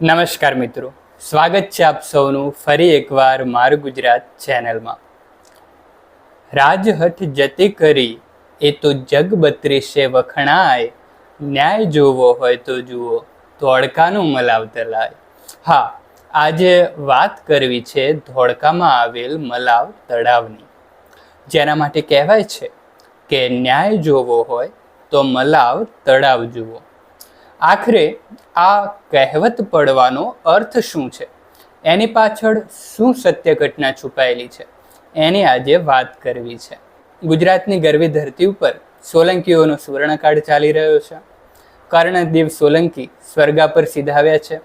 નમસ્કાર મિત્રો. સ્વાગત છે આપ સૌનું ફરી એકવાર મારું ગુજરાત ચેનલમાં. રાજહઠ જતી કરી, એ તો જગ બત્રીસે વખણાય. ન્યાય જોવો હોય તો જુઓ ધોળકાનું મલાવ તલાય હા, આજે વાત કરવી છે ધોળકામાં આવેલ મલાવ તળાવની. જેના માટે કહેવાય છે કે ન્યાય જોવો હોય તો મલાવ તળાવ જુઓ. આખરે આ કહેવત પડવાનો અર્થ શું છે? એની પાછળ શું સત્ય ઘટના છુપાયેલી છે? એની આજે વાત કરવી છે. ગુજરાતની ગરવી ધરતી ઉપર સોલંકીઓનો સુવર્ણકાળ ચાલી રહ્યો છે. કર્ણદેવ સોલંકી સ્વર્ગા પર સિધાવ્યા છે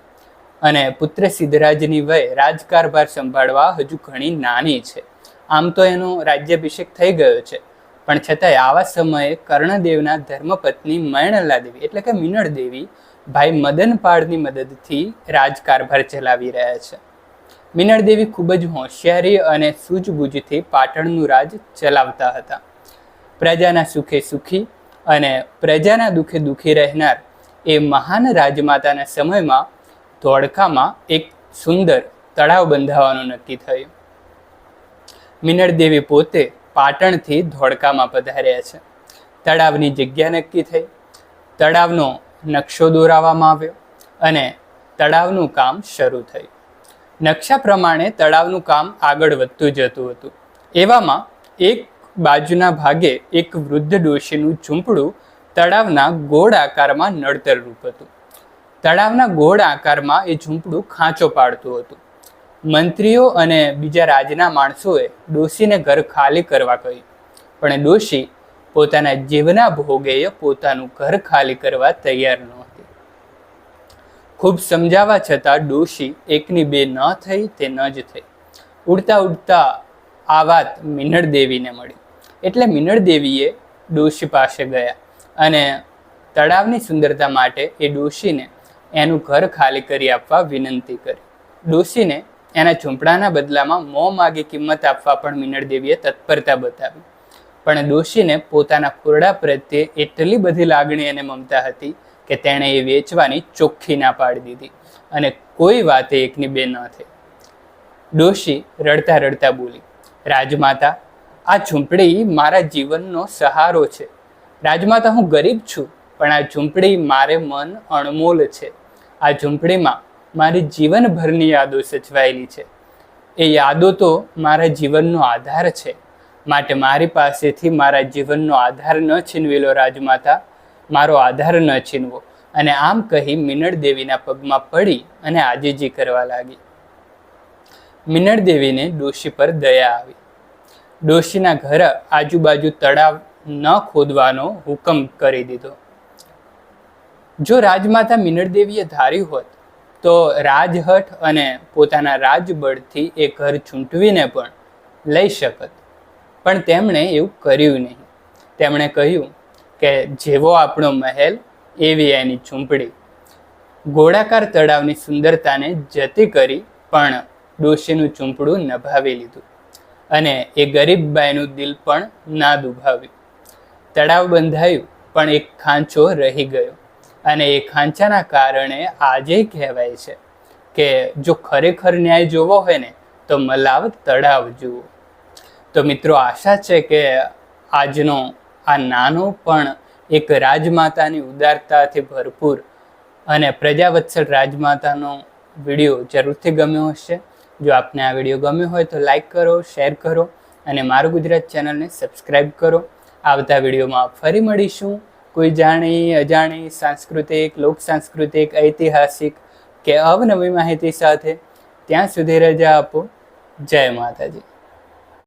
અને પુત્ર સિદ્ધરાજની વય રાજકારભાર સંભાળવા હજુ ઘણી નાની છે. આમ તો એનો રાજ્યાભિષેક થઈ ગયો છે. પણ છતાંય આવા સમયે કર્ણદેવના ધર્મપત્ની મયણલા દેવી એટલે કે મિનળ દેવી ભાઈ મદનપાળની મદદથી રાજકારભાર ચલાવી રહ્યા છે. મિનળ દેવી ખૂબ જ હોશિયારી અને સૂઝબૂઝથી પાટણનું રાજ ચલાવતા હતા. પ્રજાના સુખે સુખી અને પ્રજાના દુઃખે દુઃખી રહેનાર એ મહાન રાજમાતાના સમયમાં ધોળકામાં એક સુંદર તળાવ બંધાવવાનું નક્કી થયું. મિનળ દેવી પોતે પાટણથી ધોળકામાં પધાર્યા છે. તળાવની જગ્યા નક્કી થઈ. તળાવનો નકશો દોરાવવામાં આવ્યો અને તળાવનું કામ શરૂ થયું. નકશા પ્રમાણે તળાવનું કામ આગળ વધતું જતું હતું. એવામાં એક બાજુના ભાગે એક વૃદ્ધ ડોશીનું ઝૂંપડું તળાવના ગોળ આકારમાં નડતરરૂપ હતું. તળાવના ગોળ આકારમાં એ ઝૂંપડું ખાંચો પાડતું હતું. મંત્રીઓ અને બીજા રાજના માણસોએ ડોશીને ઘર ખાલી કરવા કહ્યું. પણ ડોશી પોતાના જીવના ભોગેય પોતાનું ઘર ખાલી કરવા તૈયાર નહોતી. ખૂબ સમજાવવા છતાં ડોશી એકની બે ન થઈ તે ન જ થઈ. ઉડતા ઉડતા આ વાત મિનળ દેવીને મળી. એટલે મિનળ દેવીએ ડોશી પાસે ગયા અને તળાવની સુંદરતા માટે એ ડોશીને એનું ઘર ખાલી કરી આપવા વિનંતી કરી. ડોશીને એના ઝૂંપડાના બદલામાં મોં માગી કિંમત આપવા પણ મિનળ દેવીએ તત્પરતા બતાવી. પણ દોશીને પોતાના ખોરડા પ્રત્યે એટલી બધી લાગણી અને મમતા હતી કે તેણે એ વેચવાની ચોખ્ખી ના પાડી દીધી અને કોઈ વાતે એકની બે ન થઈ. ડોશી રડતા રડતા બોલી, રાજમાતા, આ ઝૂંપડી મારા જીવનનો સહારો છે. રાજમાતા, હું ગરીબ છું, પણ આ ઝૂંપડી મારે મન અણમોલ છે. આ ઝૂંપડીમાં મારી જીવનભરની યાદો સચવાયેલી છે. એ યાદો તો મારા જીવનનો આધાર છે. માટે મારી પાસેથી મારા જીવનનો આધાર ન છીનવેલો રાજમાતા, મારો આધાર ન છીનવો. અને આમ કહી મિનળ દેવીના પગમાં પડી અને આજીજી કરવા લાગી. મિનળ દેવીને ડોશી પર દયા આવી. ડોશીના ઘર આજુબાજુ તળાવ ન ખોદવાનો હુકમ કરી દીધો. જો રાજમાતા મિનળ દેવીએ ધાર્યું હોત તો રાજહઠ અને પોતાના રાજબળથી એ ઘર ચૂંટવીને પણ લઈ શકત. પણ તેમણે એવું કર્યું નહીં. તેમણે કહ્યું કે જેવો આપણો મહેલ, એવી એની ઝૂંપડી. ગોળાકાર તળાવની સુંદરતાને જતી કરી પણ ડોશીનું ઝૂંપડું નભાવી લીધું અને એ ગરીબ બાઈનું દિલ પણ ના દુભાવ્યું તળાવ બંધાયું, પણ એક ખાંચો રહી ગયો. અને એ ખાંચાના કારણે આજે કહેવાય છે કે જો ખરેખર ન્યાય જોવો હોય ને, તો મલાવ તળાવ જુઓ. તો મિત્રો આશા છે કે આજનો આ નાનો પણ એક રાજમાતાની ઉદારતાથી ભરપૂર અને પ્રજાવત્સલ રાજમાતાનો વીડિયો જરૂરથી ગમ્યો હશે. જો આપને આ વીડિયો ગમ્યો હોય તો લાઈક કરો, શેર કરો અને મારું ગુજરાત ચેનલને સબસ્ક્રાઈબ કરો. આવતા વિડીયોમાં ફરી મળીશું. કોઈ જાણી, અજાણી, સાંસ્કૃતિક, લોક સાંસ્કૃતિક, ઐતિહાસિક કે અવનવી માહિતી સાથે ત્યાં સુધી રજા આપો. જય માતાજી.